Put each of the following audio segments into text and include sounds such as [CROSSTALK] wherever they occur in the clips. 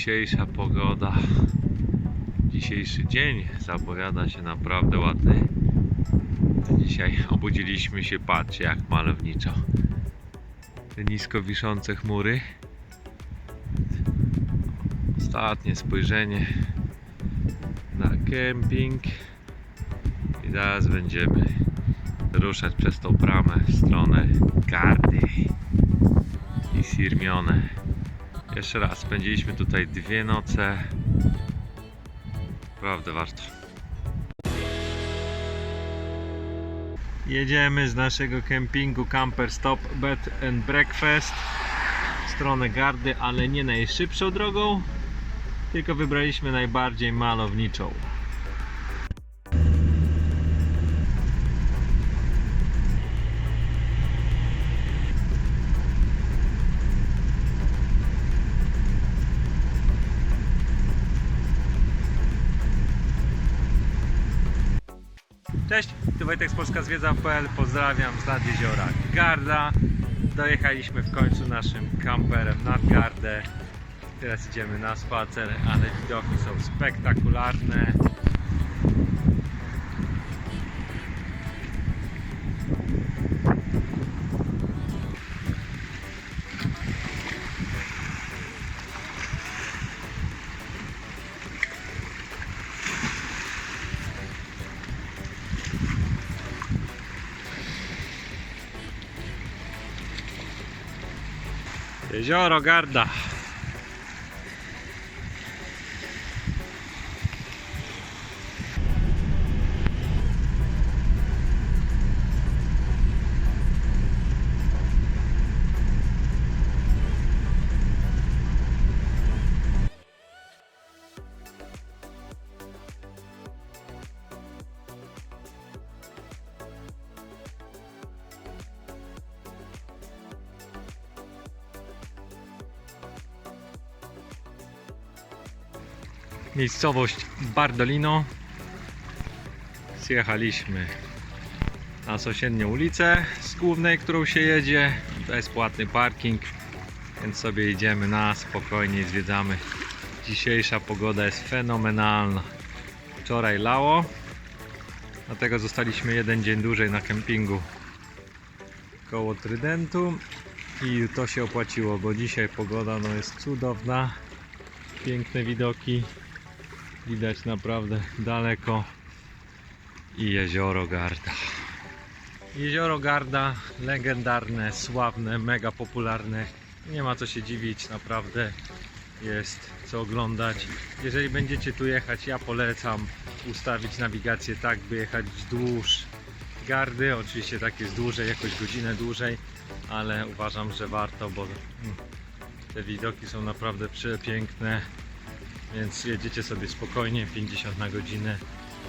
Dzisiejsza pogoda, dzisiejszy dzień zapowiada się naprawdę ładny. Dzisiaj obudziliśmy się, patrzcie jak malowniczo. Te nisko wiszące chmury. Ostatnie spojrzenie na kemping. I zaraz będziemy ruszać przez tą bramę w stronę Gardy i Sirmione. Jeszcze raz, spędziliśmy tutaj dwie noce. Naprawdę warto. Jedziemy z naszego kempingu Camper Stop Bed and Breakfast w stronę Gardy, ale nie najszybszą drogą, tylko wybraliśmy najbardziej malowniczą. Cześć, tu Wojtek z Polska Zwiedza.pl, pozdrawiam z nad jeziora Garda. Dojechaliśmy w końcu naszym kamperem nad Gardę. Teraz idziemy na spacer, ale widoki są spektakularne. Jezioro Garda. Miejscowość Bardolino. Zjechaliśmy na sąsiednią ulicę z głównej, którą się jedzie. To jest płatny parking, więc sobie idziemy na spokojnie i zwiedzamy. Dzisiejsza pogoda jest fenomenalna. Wczoraj lało, dlatego zostaliśmy jeden dzień dłużej na kempingu koło Trydentu i to się opłaciło, bo dzisiaj pogoda no, jest cudowna, piękne widoki, widać naprawdę daleko i jezioro Garda. Jezioro Garda, legendarne, sławne, mega popularne. Nie ma co się dziwić, naprawdę jest co oglądać. Jeżeli będziecie tu jechać, ja polecam ustawić nawigację tak, by jechać wzdłuż Gardy. Oczywiście tak jest dłużej, jakoś godzinę dłużej, ale uważam, że warto, bo te widoki są naprawdę przepiękne. Więc jedziecie sobie spokojnie 50 na godzinę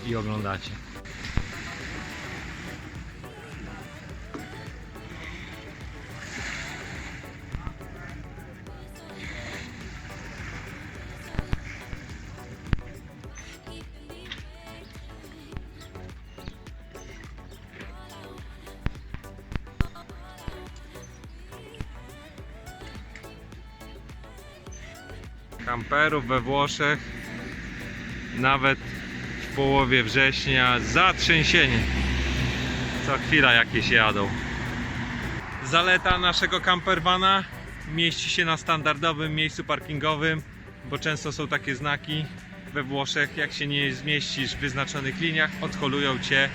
i oglądacie. Kamperów we Włoszech nawet w połowie września zatrzęsienie. Co chwila jakieś jadą. Zaleta naszego campervana mieści się na standardowym miejscu parkingowym, bo często są takie znaki we Włoszech, jak się nie zmieścisz w wyznaczonych liniach, odholują cię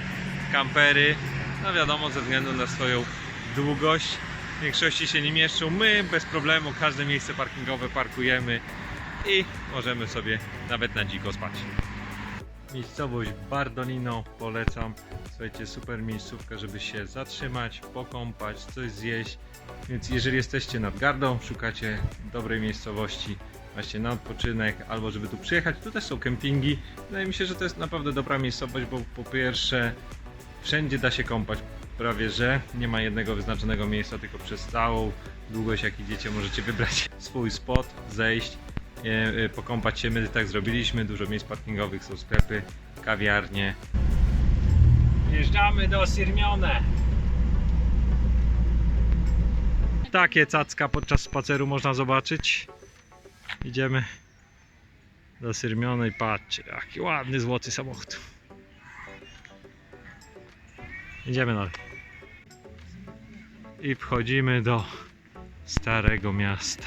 kampery. No wiadomo, ze względu na swoją długość. W większości się nie mieszczą. My bez problemu każde miejsce parkingowe parkujemy i możemy sobie nawet na dziko spać. Miejscowość Bardolino polecam. Słuchajcie, super miejscówka, żeby się zatrzymać, pokąpać, coś zjeść. Więc jeżeli jesteście nad gardą, szukacie dobrej miejscowości właśnie na odpoczynek, albo żeby tu przyjechać, tu też są kempingi. Wydaje mi się, że to jest naprawdę dobra miejscowość, bo po pierwsze wszędzie da się kąpać. Prawie że nie ma jednego wyznaczonego miejsca, tylko przez całą długość jak idziecie możecie wybrać [LAUGHS] swój spot, zejść pokąpać się. My tak zrobiliśmy. Dużo miejsc parkingowych, są sklepy, kawiarnie. Wjeżdżamy do Sirmione. Takie cacka podczas spaceru można zobaczyć. Idziemy do Syrmionej. Patrzcie, jaki ładny złoty samochód. Idziemy dalej. I wchodzimy do Starego Miasta.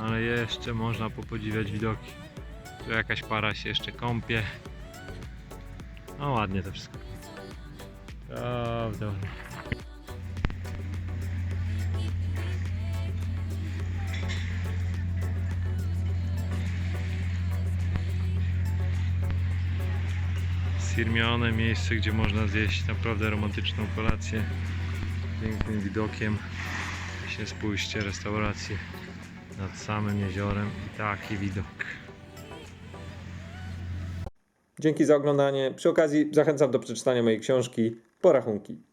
ale jeszcze można popodziwiać widoki. Tu jakaś para się jeszcze kąpie. No ładnie to wszystko. Prawda. Sirmione miejsce, gdzie można zjeść naprawdę romantyczną kolację pięknym widokiem. Właśnie spójrzcie, restauracje nad samym jeziorem i taki widok. Dzięki za oglądanie. Przy okazji zachęcam do przeczytania mojej książki Porachunki.